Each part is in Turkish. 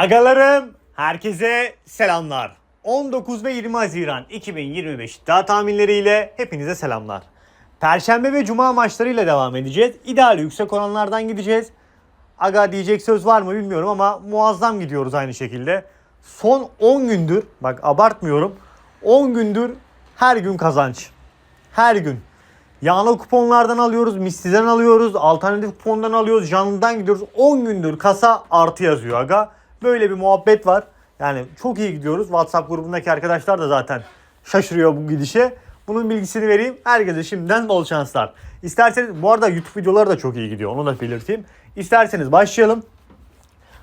Agalarım herkese selamlar. 19 ve 20 Haziran 2025 iddia tahminleriyle hepinize selamlar. Perşembe ve Cuma maçlarıyla devam edeceğiz. İdeal yüksek oranlardan gideceğiz. Aga diyecek söz var mı bilmiyorum ama muazzam gidiyoruz aynı şekilde. Son 10 gündür bak abartmıyorum 10 gündür her gün kazanç. Her gün. Yağlı kuponlardan alıyoruz, misliden alıyoruz, alternatif kupondan alıyoruz, canlıdan gidiyoruz. 10 gündür kasa artı yazıyor aga. Böyle bir muhabbet var. Yani çok iyi gidiyoruz. WhatsApp grubundaki arkadaşlar da zaten şaşırıyor bu gidişe. Bunun bilgisini vereyim. Herkese şimdiden bol şanslar. İsterseniz bu arada YouTube videoları da çok iyi gidiyor. Onu da belirteyim. İsterseniz başlayalım.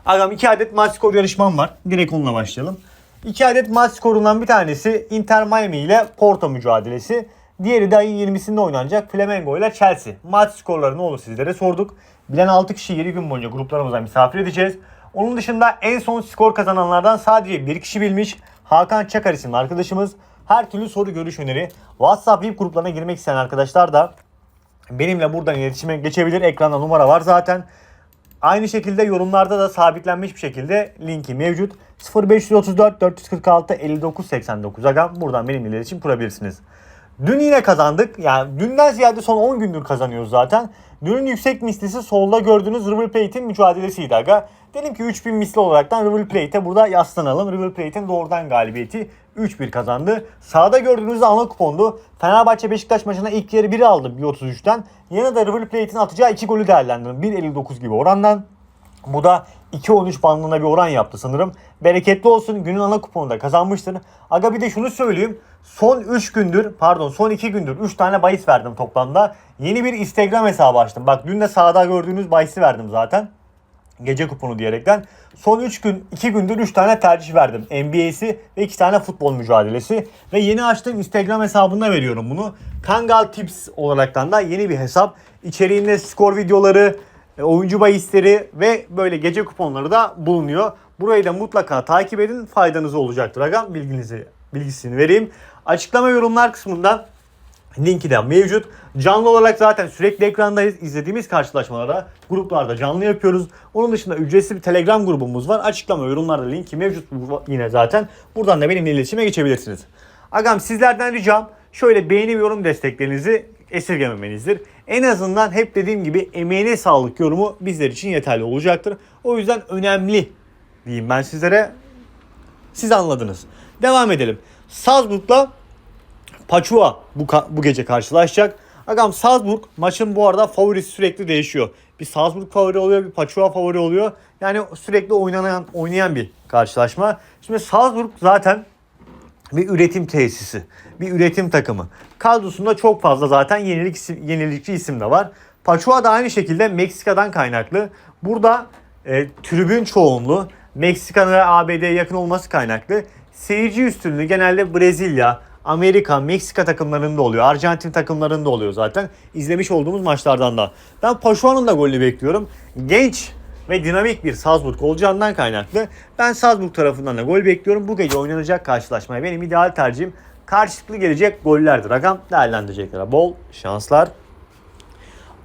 Agam 2 adet maç skor yarışmam var. Direkt onunla başlayalım. 2 adet maç skorundan bir tanesi Inter Miami ile Porto mücadelesi. Diğeri de ayın 20'sinde oynanacak Flamengo ile Chelsea. Maç skorlarını onu sizlere sorduk. Bilen 6 kişi 7 gün boyunca gruplarımıza misafir edeceğiz. Onun dışında en son skor kazananlardan sadece bir kişi bilmiş. Hakan Çakar isimli arkadaşımız. Her türlü soru görüş öneri. WhatsApp VIP gruplarına girmek isteyen arkadaşlar da benimle buradan iletişime geçebilir. Ekranda numara var zaten. Aynı şekilde yorumlarda da sabitlenmiş bir şekilde linki mevcut. 0534 446 59 89 aga buradan benimle iletişim kurabilirsiniz. Dün yine kazandık. Yani dünden ziyade son 10 gündür kazanıyoruz zaten. Dünün yüksek mislisi solda gördüğünüz River Plate'in mücadelesiydi aga. Dedim ki 3000 misli olaraktan River Plate'e burada yaslanalım. River Plate'in doğrudan galibiyeti 3-1 kazandı. Sağda gördüğünüz ana kupondu. Fenerbahçe Beşiktaş maçına ilk yarı 1 aldım 1.33'ten. Yanına da River Plate'in atacağı 2 golü değerlendirdim. 1.59 gibi orandan. Bu da 2.13 bandına bir oran yaptı sanırım. Bereketli olsun günün ana kuponunda kazanmıştır. Aga bir de şunu söyleyeyim. Son 3 gündür pardon son 2 gündür 3 tane bahis verdim toplamda. Yeni bir Instagram hesabı açtım. Bak dün de sağda gördüğünüz bahisi verdim zaten. Gece kuponu diyerekten. Son 3 gün 2 gündür 3 tane tercih verdim. NBA'si ve 2 tane futbol mücadelesi. Ve yeni açtığım Instagram hesabında veriyorum bunu. Kangal Tips olaraktan da yeni bir hesap. İçeriğinde skor videoları, oyuncu bahisleri ve böyle gece kuponları da bulunuyor. Burayı da mutlaka takip edin. Faydanız olacaktır. Agam bilginizi bilgisini vereyim. Açıklama yorumlar kısmında linki de mevcut. Canlı olarak zaten sürekli ekrandayız. İzlediğimiz karşılaşmalara gruplarda canlı yapıyoruz. Onun dışında ücretsiz bir Telegram grubumuz var. Açıklama yorumlarda linki mevcut yine zaten. Buradan da benimle iletişime geçebilirsiniz. Agam sizlerden ricam şöyle beğeni ve yorum desteklerinizi esirgememenizdir. En azından hep dediğim gibi emeğine sağlık yorumu bizler için yeterli olacaktır. O yüzden önemli diyeyim ben sizlere. Siz anladınız. Devam edelim. Salzburg'la Paçua bu, bu gece karşılaşacak. Agam Salzburg maçın bu arada favorisi sürekli değişiyor. Bir Salzburg favori oluyor, bir Paçua favori oluyor. Yani sürekli oynanan oynayan bir karşılaşma. Şimdi Salzburg zaten bir üretim tesisi, bir üretim takımı. Kadrosunda çok fazla zaten yenilik isim- yenilikçi isim de var. Paçua da aynı şekilde Meksika'dan kaynaklı. Burada e, tribün çoğunluğu Meksika ve ABD'ye yakın olması kaynaklı. Seyirci üstünlüğü genelde Brezilya, Amerika, Meksika takımlarında oluyor. Arjantin takımlarında oluyor zaten. İzlemiş olduğumuz maçlardan da. Ben Paşuan'ın da golünü bekliyorum. Genç ve dinamik bir Salzburg olacağından kaynaklı. Ben Salzburg tarafından da gol bekliyorum. Bu gece oynanacak karşılaşmaya benim ideal tercihim karşılıklı gelecek gollerdir. Rakam değerlendirecekler. Bol şanslar.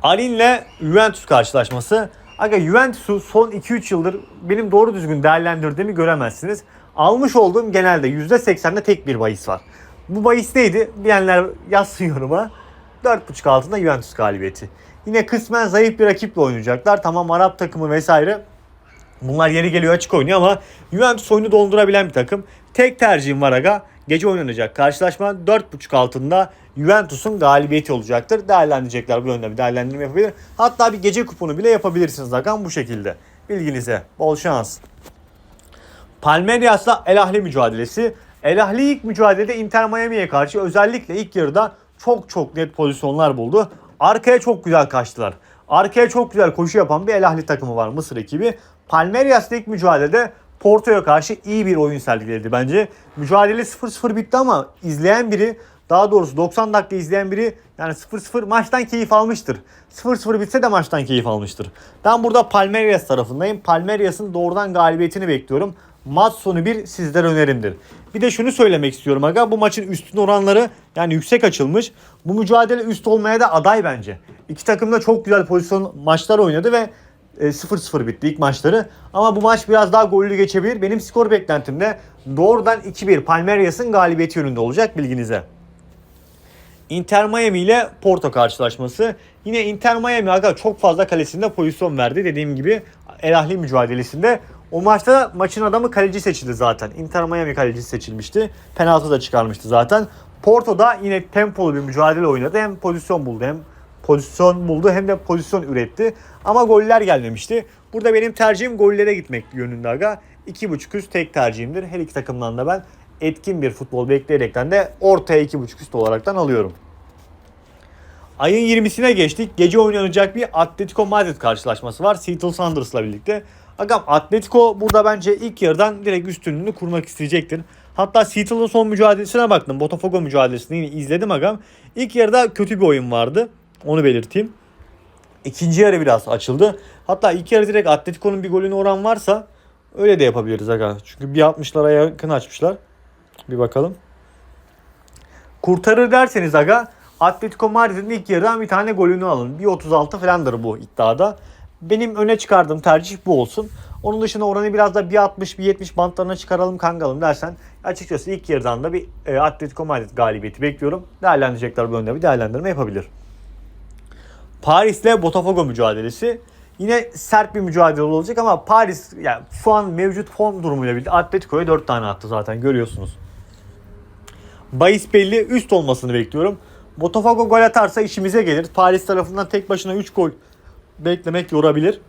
Alin'le Juventus karşılaşması. Aga Juventus'u son 2-3 yıldır benim doğru düzgün değerlendirdiğimi göremezsiniz. Almış olduğum genelde %80'de tek bir bahis var. Bu bahis neydi? Bilenler yazsın yoruma. 4.5 altında Juventus galibiyeti. Yine kısmen zayıf bir rakiple oynayacaklar. Tamam Arap takımı vesaire. Bunlar yeri geliyor açık oynuyor ama Juventus oyunu dondurabilen bir takım. Tek tercihim var aga. Gece oynanacak karşılaşma 4.5 altında Juventus'un galibiyeti olacaktır. Değerlendirecekler bu yönde bir değerlendirme yapabilir. Hatta bir gece kuponu bile yapabilirsiniz agam bu şekilde. Bilginize bol şans. Palmeiras'la El Ahly mücadelesi. El Ahly ilk mücadelede Inter Miami'ye karşı özellikle ilk yarıda çok çok net pozisyonlar buldu. Arkaya çok güzel kaçtılar. Arkaya çok güzel koşu yapan bir El Ahly takımı var Mısır ekibi. Palmeiras'la ilk mücadelede Porto'ya karşı iyi bir oyun sergiledi bence. Mücadele 0-0 bitti ama izleyen biri daha doğrusu 90 dakika izleyen biri yani 0-0 maçtan keyif almıştır. 0-0 bitse de maçtan keyif almıştır. Ben burada Palmeiras tarafındayım. Palmeiras'ın doğrudan galibiyetini bekliyorum. Maç sonu bir sizlere önerimdir. Bir de şunu söylemek istiyorum aga. Bu maçın üstün oranları yani yüksek açılmış. Bu mücadele üst olmaya da aday bence. İki takım da çok güzel pozisyon maçlar oynadı ve 0-0 bitti ilk maçları. Ama bu maç biraz daha gollü geçebilir. Benim skor beklentimde doğrudan 2-1 Palmeiras'ın galibiyeti yönünde olacak bilginize. Inter Miami ile Porto karşılaşması. Yine Inter Miami aga çok fazla kalesinde pozisyon verdi. Dediğim gibi El Ahli mücadelesinde. O maçta maçın adamı kaleci seçildi zaten. Inter Miami kalecisi seçilmişti. Penaltı da çıkarmıştı zaten. Porto da yine tempolu bir mücadele oynadı. Hem pozisyon buldu hem pozisyon buldu hem de pozisyon üretti. Ama goller gelmemişti. Burada benim tercihim gollere gitmek yönünde aga. 2.5 üst tek tercihimdir. Her iki takımdan da ben etkin bir futbol bekleyerekten de ortaya 2.5 üst olaraktan alıyorum. Ayın 20'sine geçtik. Gece oynanacak bir Atletico Madrid karşılaşması var. Seattle Sounders'la birlikte. Agam Atletico burada bence ilk yarıdan direkt üstünlüğünü kurmak isteyecektir. Hatta Seattle'ın son mücadelesine baktım. Botafogo mücadelesini yine izledim agam. İlk yarıda kötü bir oyun vardı. Onu belirteyim. İkinci yarı biraz açıldı. Hatta ilk yarı direkt Atletico'nun bir golüne oran varsa öyle de yapabiliriz aga. Çünkü bir 60'lara yakın açmışlar. Bir bakalım. Kurtarır derseniz aga Atletico Madrid'in ilk yarıdan bir tane golünü alın. 1.36 falandır bu iddiada. Benim öne çıkardığım tercih bu olsun. Onun dışında oranı biraz da 1.60 1.70 bantlarına çıkaralım kangalım dersen açıkçası ilk yarıdan da bir e, Atletico Madrid galibiyeti bekliyorum. Değerlendirecekler bu yönde bir değerlendirme yapabilir. Paris'le Botafogo mücadelesi. Yine sert bir mücadele olacak ama Paris yani şu an mevcut form durumuyla birlikte Atletico'ya 4 tane attı zaten görüyorsunuz. Bayis belli üst olmasını bekliyorum. Botafogo gol atarsa işimize gelir. Paris tarafından tek başına 3 gol beklemek yorabilir.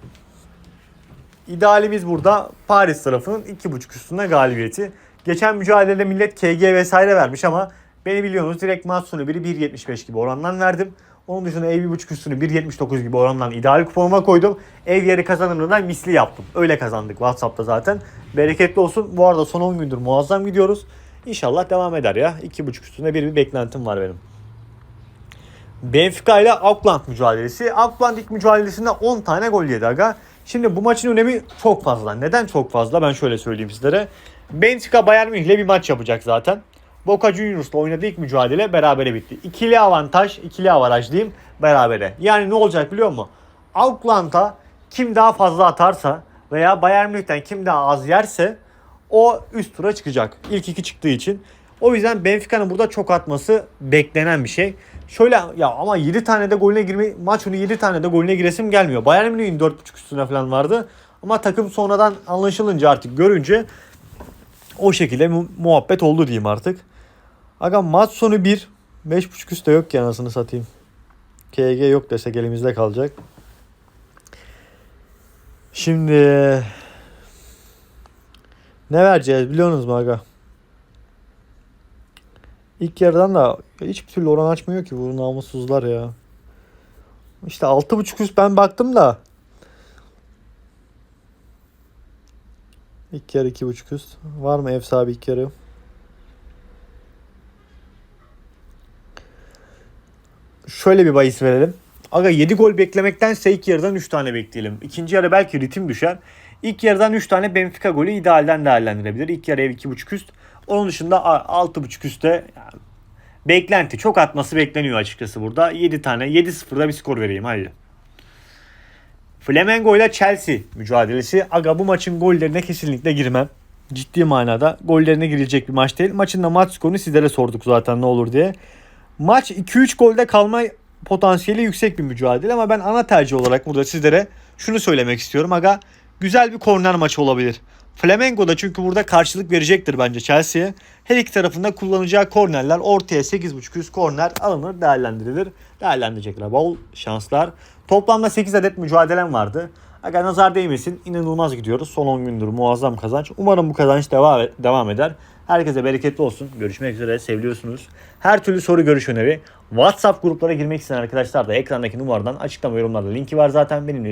İdealimiz burada Paris tarafının 2.5 üstünde galibiyeti. Geçen mücadelede millet KG vesaire vermiş ama beni biliyorsunuz direkt maç sonu biri 1.75 gibi orandan verdim. Onun dışında ev 1.5 üstünü 1.79 gibi orandan ideal kuponuma koydum. Ev yeri kazanımından misli yaptım. Öyle kazandık WhatsApp'ta zaten. Bereketli olsun. Bu arada son 10 gündür muazzam gidiyoruz. İnşallah devam eder ya. 2.5 üstünde bir, bir beklentim var benim. Benfica ile Auckland mücadelesi. Auckland ilk mücadelesinde 10 tane gol yedi aga. Şimdi bu maçın önemi çok fazla. Neden çok fazla? Ben şöyle söyleyeyim sizlere. Benfica Bayern Münih ile bir maç yapacak zaten. Boca Juniors'la oynadığı ilk mücadele berabere bitti. İkili avantaj, ikili avaraj diyeyim berabere. Yani ne olacak biliyor musun? Auckland'a kim daha fazla atarsa veya Bayern Münih'ten kim daha az yerse o üst tura çıkacak. İlk iki çıktığı için. O yüzden Benfica'nın burada çok atması beklenen bir şey. Şöyle ya ama 7 tane de golüne girme maç sonu 7 tane de golüne giresim gelmiyor. Bayern Münih'in 4.5 üstüne falan vardı. Ama takım sonradan anlaşılınca artık görünce o şekilde mu- muhabbet oldu diyeyim artık. Aga maç sonu 1. 5.5 üstte yok ki anasını satayım. KG yok desek elimizde kalacak. Şimdi ne vereceğiz biliyorsunuz mu aga? İlk yarıdan da hiçbir türlü oran açmıyor ki bu namussuzlar ya. İşte 6.5 üst ben baktım da. İlk yarı 2.5 üst. Var mı ev sahibi ilk yarı? Şöyle bir bahis verelim. Aga 7 gol beklemektense ilk yarıdan 3 tane bekleyelim. İkinci yarı belki ritim düşer. İlk yarıdan 3 tane Benfica golü idealden değerlendirebilir. İlk yarı ev 2.5 üst. Onun dışında a- 6.5 üstte yani beklenti çok atması bekleniyor açıkçası burada. 7 tane 7-0'da bir skor vereyim hadi. Flamengo ile Chelsea mücadelesi. Aga bu maçın gollerine kesinlikle girmem. Ciddi manada gollerine girecek bir maç değil. Maçın da maç skorunu sizlere sorduk zaten ne olur diye. Maç 2-3 golde kalma potansiyeli yüksek bir mücadele ama ben ana tercih olarak burada sizlere şunu söylemek istiyorum. Aga güzel bir korner maçı olabilir. Flamengo da çünkü burada karşılık verecektir bence Chelsea'ye. Her iki tarafında kullanacağı kornerler ortaya 8.5 üst korner alınır değerlendirilir. Değerlendirecekler. Bol şanslar. Toplamda 8 adet mücadelem vardı. Aga nazar değmesin. inanılmaz gidiyoruz. Son 10 gündür muazzam kazanç. Umarım bu kazanç devam, devam eder. Herkese bereketli olsun. Görüşmek üzere. Seviliyorsunuz. Her türlü soru görüş öneri. WhatsApp gruplara girmek isteyen arkadaşlar da ekrandaki numaradan açıklama yorumlarda linki var zaten. Benimle